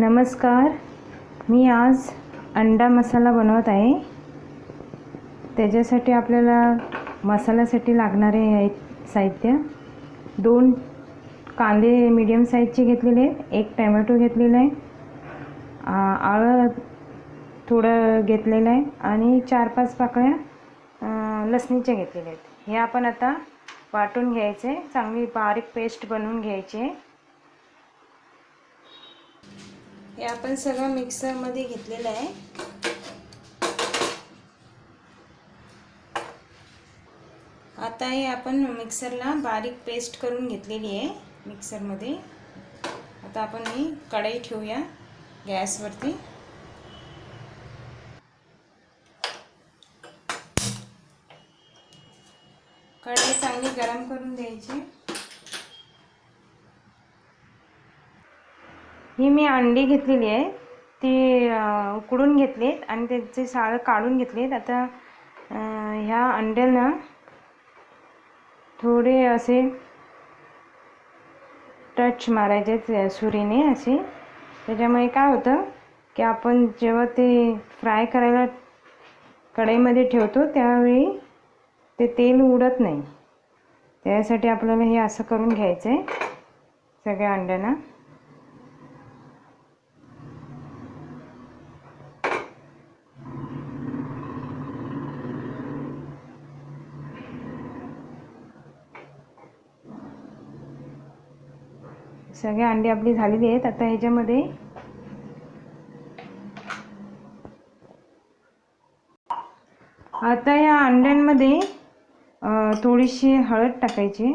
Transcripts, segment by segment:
नमस्कार. मी आज अंडा मसाला बनवत आहे. त्याच्यासाठी आपल्याला मसाल्यासाठी लागणारे आहेत साहित्य. दोन कांदे मीडियम साईजचे घेतलेले आहेत. एक टॅमॅटो घेतलेला आहे. आळं थोडं घेतलेलं आहे. आणि चार पाच पाकळ्या लसणीच्या घेतलेल्या आहेत. हे आपण आता वाटून घ्यायचे. चांगली बारीक पेस्ट बनवून घ्यायची. आहे हे आपण सगळं मिक्सरमध्ये घेतलेलं आहे. आता हे आपण मिक्सरला बारीक पेस्ट करून घेतलेली आहे मिक्सरमध्ये आता आपण ही कढई ठेवूया गॅसवरती कढई चांगली गरम करून द्यायची. ही मी अंडी घेतलेली आहे. ती उकडून उकडून घेतलीत आणि त्याचे साळ काढून घेतलेत. आता ह्या अंड्यांना थोडे असे टच मारायचे सुरीने असे. त्याच्यामुळे काय होतं की आपण जेव्हा ते फ्राय करायला कढईमध्ये ठेवतो त्यावेळी ते तेल उडत नाही. त्यासाठी आपल्याला हे असं करून घ्यायचं आहे सगळ्या अंड्यांना. सगळे अंडी आपली झालेली आहेत. आता ह्याच्यामध्ये आता या अंड्यांमध्ये थोडीशी हळद टाकायची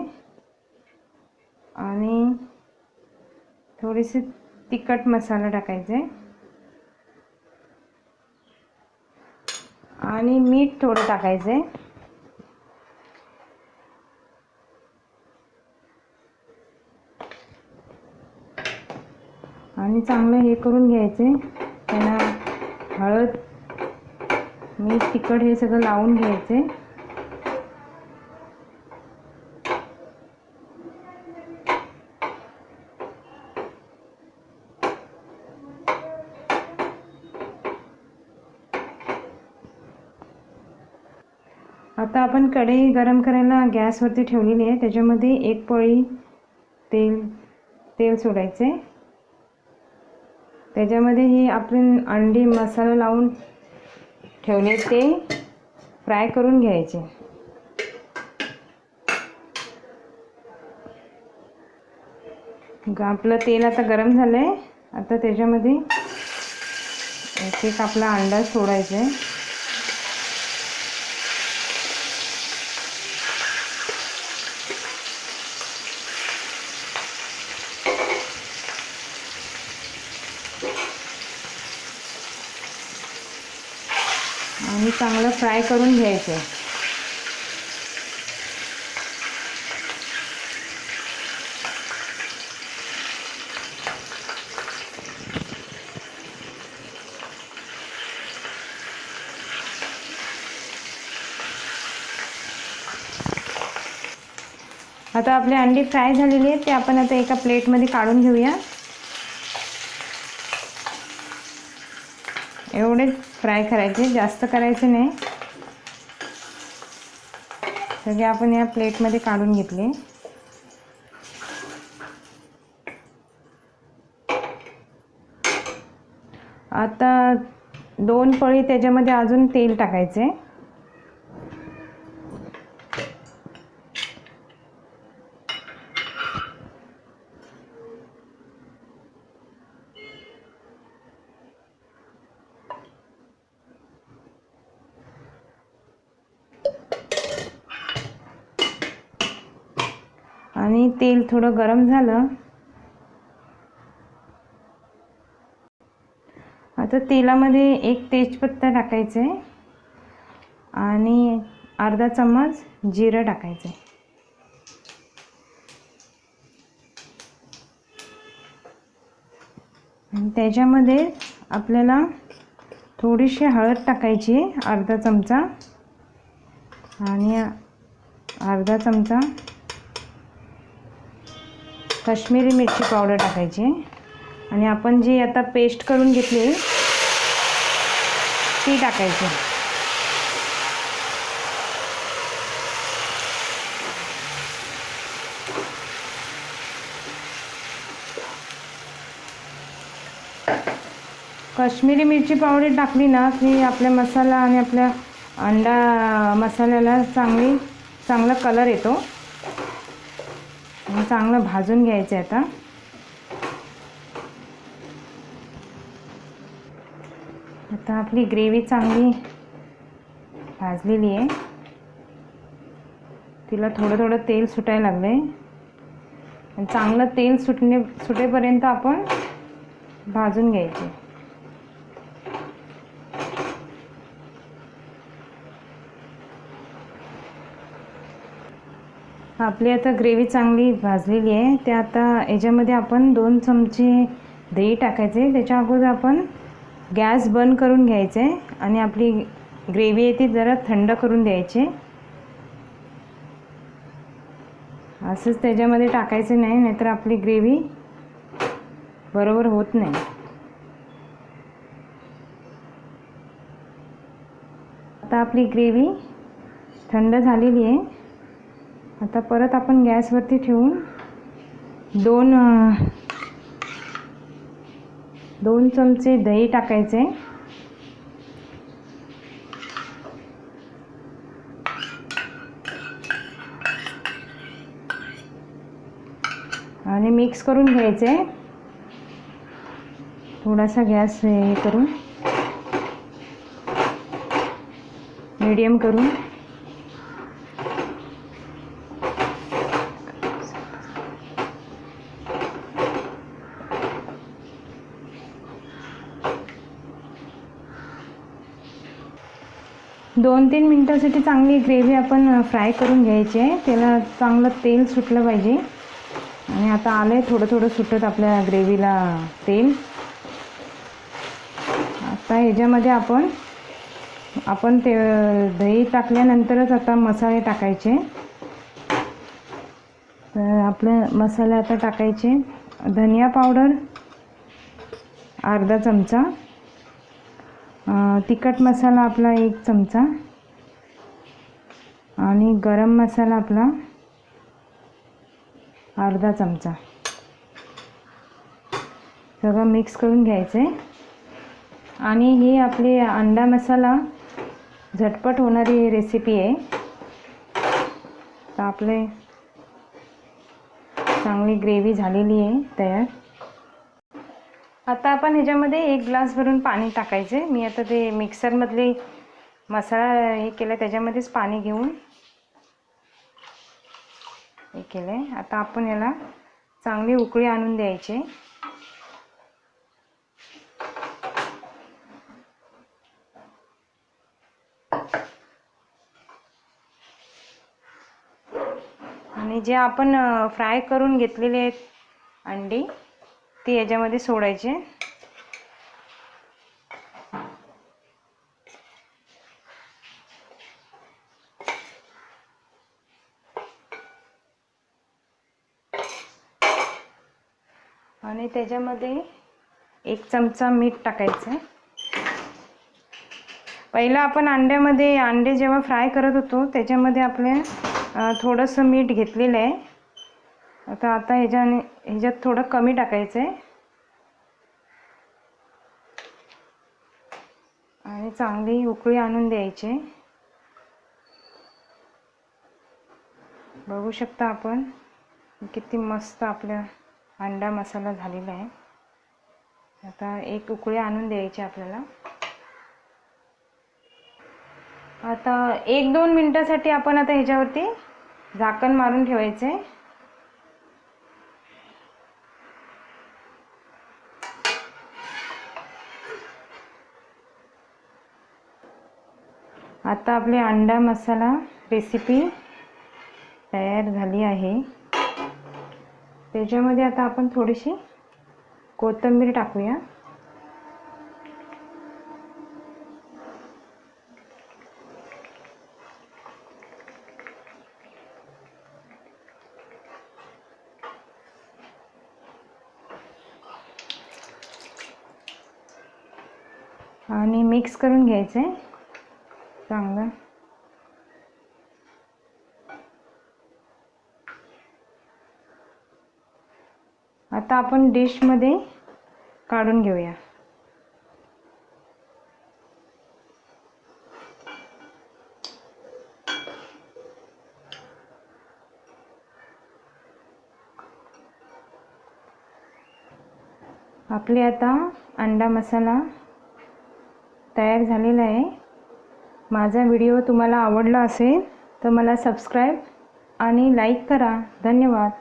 आणि थोडीशी तिखट मसाला टाकायचा. आहे आणि मीठ थोडं टाकायचं. आहे आणि चांगलं हे करून घ्यायचे. त्यांना हळद मीठ तिखट हे सगळं लावून घ्यायचे. आता आपण कढई गरम करायला गॅसवरती ठेवलेली आहे. त्याच्यामध्ये एक पळी तेल तेल सोडायचे. त्याच्यामध्ये ही आपण अंडी मसाला लावून ठेवले ते फ्राय करून घ्यायचे. आपलं तेल आता गरम झालं आहे आता त्याच्यामध्ये एक एक आपला अंडा सोडायचा आहे आणि चांगलं फ्राय करून घ्यायचं आहे आता आपले अंडी फ्राय झालेली आहेत ते आपण आता एका प्लेटमध्ये काढून घेऊया. एवढेच फ्राय करायचे जास्त करायचे नाही. सगळे आपण या प्लेटमध्ये काढून घेतले. आता दोन पळी त्याच्यामध्ये अजून तेल टाकायचे. आणि तेल थोडं गरम झालं. आता तेलामध्ये एक तेजपत्ता टाकायचा आहे आणि अर्धा चम्मच जिरं टाकायचं. आहे त्याच्यामध्ये आपल्याला थोडीशी हळद टाकायची अर्धा चमचा. आणि अर्धा चमचा काश्मीरी मिरची पावडर टाकायची. आणि आपण जी आता पेस्ट करून घेतली ती टाकायची. काश्मीरी मिरची पावडर टाकली ना की आपल्या मसाला आणि आपल्या अंडा मसाल्याला चांगली चांगला कलर येतो. चांगलं भाजून घ्यायचं आहे आता. आता आपली ग्रेव्ही चांगली भाजलेली आहे. तिला थोडं थोडं तेल सुटायला लागलं आहे चांगलं तेल सुटणे सुटेपर्यंत आपण भाजून घ्यायचे. आपली आता ग्रेव्ही चांगली भाजलेली आहे. ते आता याच्यामध्ये आपण दोन चमचे दही टाकायचे. त्याच्या अगोदर आपण गॅस बंद करून घ्यायचे आणि आपली ग्रेव्ही आहे ती जरा थंड करून द्यायची. असंच त्याच्यामध्ये टाकायचं नाही नाहीतर आपली ग्रेव्ही बरोबर होत नाही. आता आपली ग्रेव्ही थंड झालेली आहे. आता परत आपण गॅसवरती ठेवून दोन दोन चमचे दही टाकायचे. आणि मिक्स करून घ्यायचे. थोडासा गॅस हे करून मीडियम करून. दोन तीन मिनटासाठी चांगली ग्रेव्ही आपण फ्राय करून घ्यायची आहे. त्याला चांगलं तेल सुटलं पाहिजे. आणि आता आलं आहे थोडं थोडं सुटत आपल्या ग्रेव्हीला तेल. आता ह्याच्यामध्ये आपण आपण ते दही टाकल्यानंतरच आता मसाले टाकायचे. तर आपल्या मसाले आता टाकायचे. धनिया पावडर अर्धा चमचा. तिखट मसाला आपला एक चमचा. आणि गरम मसाला आपला अर्धा चमचा. सगळं मिक्स करून घ्यायचं आहे आणि ही आपली अंडा मसाला झटपट होणारी रेसिपी आहे. तर आपले चांगली ग्रेव्ही झालेली आहे तयार. आता आपण ह्याच्यामध्ये एक ग्लास भरून पाणी टाकायचे. मी आता ते मिक्सरमधले मसाला हे केलं त्याच्यामध्येच पाणी घेऊन हे केलं. आहे आता आपण याला चांगली उकळी आणून द्यायची. आणि जे आपण फ्राय करून घेतलेले आहेत अंडी ती याच्यामध्ये सोडायची. आणि त्याच्यामध्ये एक चमचा मीठ टाकायचं. पहिलं आपण अंड्यामध्ये अंडे जेव्हा फ्राय करत होतो त्याच्यामध्ये आपल्या थोडंसं मीठ घेतलेलं आहे. आता आता ह्याच्याने ह्याच्यात थोडं कमी टाकायचं आहे. आणि चांगली उकळी आणून द्यायची. बघू शकता आपण किती मस्त आपला अंडा मसाला झालेला आहे. आता एक उकळी आणून द्यायची आपल्याला. आता एक दोन मिनटासाठी आपण आता ह्याच्यावरती झाकण मारून ठेवायचं. आहे आता आपली अंडा मसाला रेसिपी तयार झाली आहे. त्याच्यामध्ये आता आपण थोडीशी कोथिंबीर टाकूया. आणि मिक्स करून घ्यायचं. आहे चांगलं आता आपण डिशमध्ये काढून घेऊया. आपली आता अंडा मसाला तयार झालेला आहे. माझा व्हिडिओ तुम्हाला आवडला असेल तर मला सबस्क्राईब आणि लाईक करा. धन्यवाद.